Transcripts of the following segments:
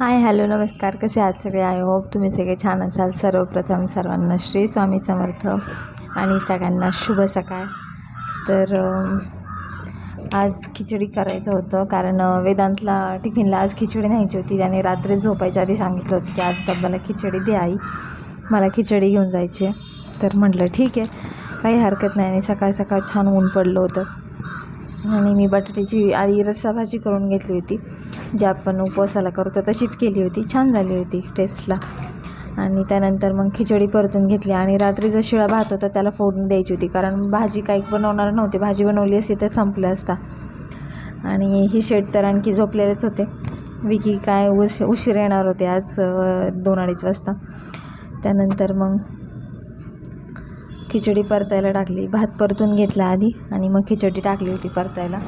Hi hello नमस्कार. कसे आहात सगळे? आय होप तुम्ही सगळे छान असाल. सर्वप्रथम सर्वांना श्री स्वामी समर्थ आणि सगळ्यांना शुभ सकाळ. तर आज खिचडी करायचं होतं कारण वेदांतला टिफिनला आज खिचडी न्यायची होती. त्याने रात्री झोपायच्या आधी सांगितलं होतं की आज डब्याला खिचडी दे आई. मला खिचडी घेऊन जायची तर म्हटलं ठीक आहे. काही हरकत नाही आणि सकाळ सकाळ छान ऊन पडलं होतं. आणि मी बटाट्याची आधी रस्सा भाजी करून घेतली होती जी आपण उपवासाला करतो तशीच केली होती. छान झाली होती टेस्टला आणि त्यानंतर मग खिचडी परतून घेतली आणि रात्रीचा शिळा भात होता त्याला फोडणी द्यायची होती कारण भाजी काही बनवणार नव्हती. भाजी बनवली असती तर संपलं असता. आणि ही शेट तर आणखी झोपलेलेच होते. विकी काय उश उशीर येणार होते आज दोन अडीच वाजता. त्यानंतर मग खिचडी परतायला टाकली. भात परतून घेतला आधी आणि मग खिचडी टाकली होती परतायला.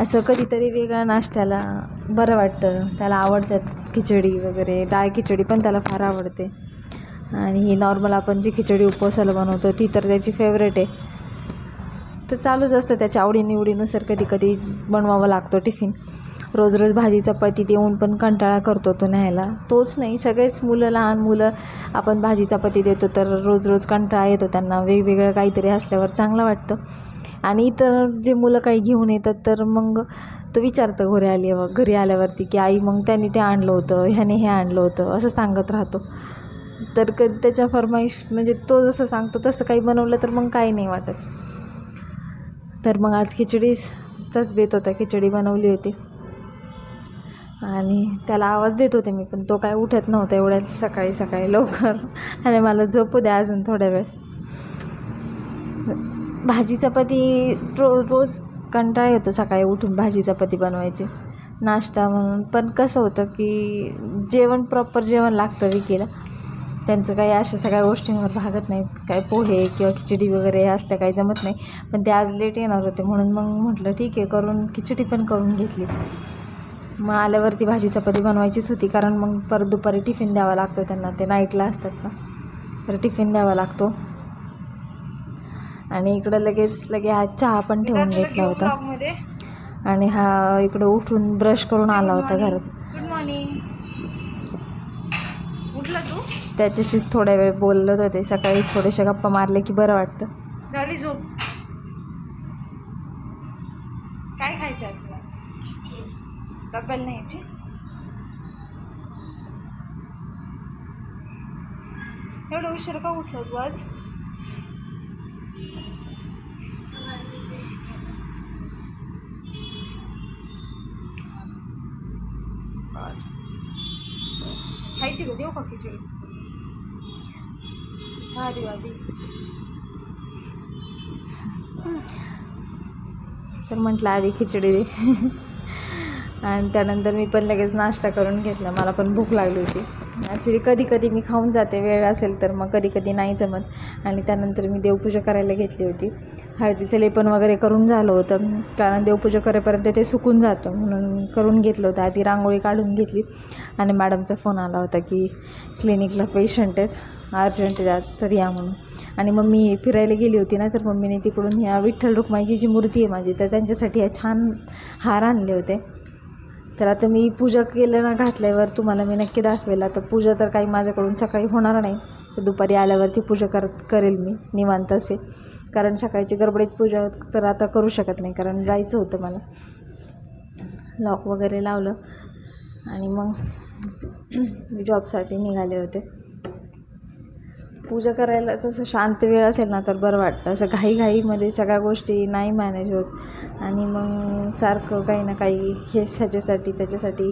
असं कधीतरी वेगळा नाश्त्याला बरं वाटतं. त्याला आवडतात खिचडी वगैरे. डाळ खिचडी पण त्याला फार आवडते. आणि ही नॉर्मल आपण जी खिचडी उपवासाला बनवतो ती तर त्याची फेवरेट आहे. तर चालूच असतं त्याच्या आवडीनिवडीनुसार कधी कधी बनवावं लागतो टिफिन. रोज रोज भाजी चपाती देऊन पण कंटाळा करतो तो न्यायला. तोच नाही सगळेच मुलं लहान मुलं आपण भाजी चपाती देतो तर रोज रोज कंटाळा येतो त्यांना. वेगवेगळं काहीतरी असल्यावर चांगलं वाटतं. आणि इतर जे मुलं काही घेऊन येतात तर मग तो विचारतं घरी आली घरी आल्यावरती की आई मग त्यांनी ते आणलं होतं ह्याने हे आणलं होतं असं सांगत राहतो. तर क त्याच्या फरमाईश म्हणजे तो जसं सांगतो तसं काही बनवलं तर मग काही नाही वाटत. तर मग आज खिचडीचाच बेत होता खिचडी बनवली होती. आणि त्याला आवाज देत होते मी पण तो काय उठत नव्हता एवढ्या सकाळी सकाळी लवकर. आणि मला झोपू द्या अजून थोड्या वेळ. भाजी चपाती रो रोज कंटाळा येतो सकाळी उठून भाजी चपाती बनवायची. नाश्ता म्हणून. पण कसं होतं की जेवण प्रॉपर जेवण लागतं विकीला. त्यांचं काही अशा सगळ्या गोष्टींवर भागत नाहीत. काय पोहे किंवा खिचडी वगैरे असल्या काही जमत नाही. पण ते आज लेट येणार होते म्हणून मग म्हटलं ठीक आहे करून खिचडी पण करून घेतली. मग आल्यावरती भाजी चपाती बनवायचीच होती कारण मग परत दुपारी टिफिन द्यावा लागतो त्यांना. ते नाईटला असतात ना. तर टिफिन द्यावा लागतो. आणि इकडं लगेच लगे आज चहा पण ठेवून घेतला होता. आणि हा इकडं उठून ब्रश करून आला होता घरात. गुड मॉर्निंग उठला तू? त्याच्याशीच थोड्या वेळ बोलत होते. सकाळी थोडेसे गप्पा मारले की बरं वाटतं. झाली झोप? काय खायचं आहे तुला न्यायची एवढं उशीर का उठलो तू आज? खायची का? देऊ का खिचडी? चहा देऊ आधी. तर म्हटलं आधी खिचडी दे. आणि त्यानंतर मी पण लगेच नाश्ता करून घेतला. मला पण भूक लागली होती. ॲक्च्युली कधी कधी मी खाऊन जाते. वेळ असेल तर मग कधी कधी नाही जमत. आणि त्यानंतर मी देवपूजा करायला घेतली होती. हळदीचं लेपन वगैरे करून झालं होतं. कारण देवपूजा करेपर्यंत ते सुकून जातं म्हणून करून घेतलं होतं. आधी रांगोळी काढून घेतली. आणि मॅडमचा फोन आला होता की क्लिनिकला पेशंट आहेत. अर्जंट आहे आज तर या म्हणून. आणि मम्मी फिरायला गेली होती ना तर मम्मीने तिकडून ह्या विठ्ठल रुक्माईची जी मूर्ती आहे माझी तर त्यांच्यासाठी ह्या छान हार आणले होते. तर आता मी पूजा केलं ना घातल्यावर तुम्हाला मी नक्की दाखवेल. आता पूजा तर काही माझ्याकडून सकाळी होणार नाही. तर दुपारी आल्यावरती पूजा कर करेल मी निवांत असे. कारण सकाळची गडबडीत पूजा तर आता करू शकत नाही कारण जायचं होतं मला. लॉक वगैरे लावलं आणि मग मी जॉबसाठी निघाले होते. पूजा करायला तसं शांत वेळ असेल ना तर बरं वाटतं. असं घाईघाईमध्ये सगळ्या गोष्टी नाही मॅनेज होत. आणि मग सारखं काही ना काही हे ह्याच्यासाठी त्याच्यासाठी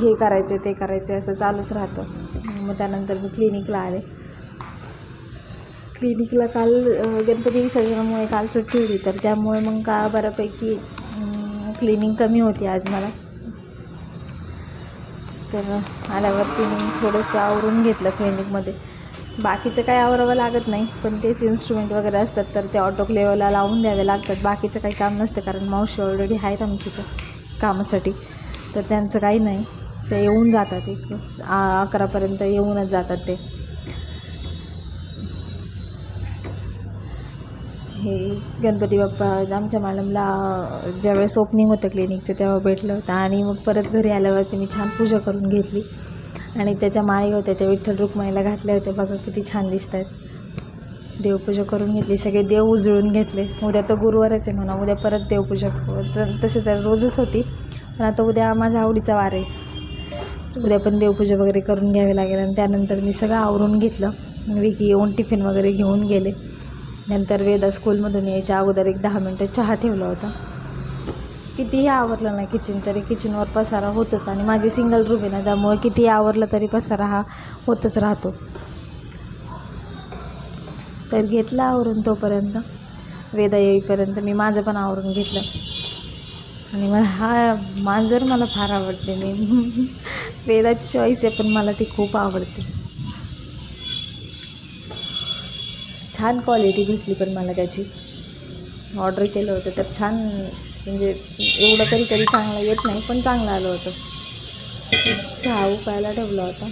हे करायचं ते करायचं असं चालूच राहतं. मग त्यानंतर मी क्लिनिकला आले. क्लिनिकला काल गणपती विसर्जनामुळे काल सुट्टी होती तर त्यामुळे मग का बऱ्यापैकी क्लिनिंग कमी होती आज मला. तर आल्यावरती मी थोडंसं आवरून घेतलं क्लिनिकमध्ये बाकीचं काही आवरावं लागत नाही पण तेच इन्स्ट्रुमेंट वगैरे असतात तर ते ऑटो क्लेवला लावून द्यावे लागतात. बाकीचं काही काम नसतं कारण मावशी ऑलरेडी आहेत आमची तर कामासाठी. तर त्यांचं काही नाही. ते येऊन जातात एक आ- अकरापर्यंत येऊनच जातात ते. हे गणपती बाप्पा आमच्या मॅडमला ज्यावेळेस ओपनिंग होतं क्लिनिकचं तेव्हा भेटलं होतं. आणि मग परत घरी आल्यावरती मी छान पूजा करून घेतली. आणि त्याच्या माळी होत्या त्या विठ्ठल रुक्माईला घातल्या होत्या बघा किती छान दिसत आहेत देवपूजा करून घेतली सगळे देव उजळून घेतले. उद्या तर गुरुवारच आहे म्हणा उद्या परत देवपूजा तर तसे तर रोजच होती. पण आता उद्या माझा आवडीचा वार आहे. उद्या पण देवपूजा वगैरे करून घ्यावी लागेल. आणि त्यानंतर मी सगळं आवरून घेतलं. विकी येऊन टिफिन वगैरे घेऊन गेले. नंतर वेदा स्कूलमधून यायच्या अगोदर एक दहा मिनटं चहा ठेवला होता. कितीही आवरलं ना किचन तरी किचनवर पसारा होतच आणि माझी सिंगल रूम आहे ना त्यामुळे कितीही आवरलं तरी पसारा हा होतच राहतो. तर घेतला आवरून तोपर्यंत वेदा येईपर्यंत मी माझं पण आवरून घेतलं आणि मला हा मांजर मला फार आवडते. मी वेदाची चॉईस आहे पण मला ती खूप आवडते. छान क्वालिटी भेटली पण मला त्याची. ऑर्डर केलं होतं तर छान म्हणजे एवढं तरी कधी चांगलं येत नाही पण चांगलं आलं होतं. चहा उकायला ठेवला होता.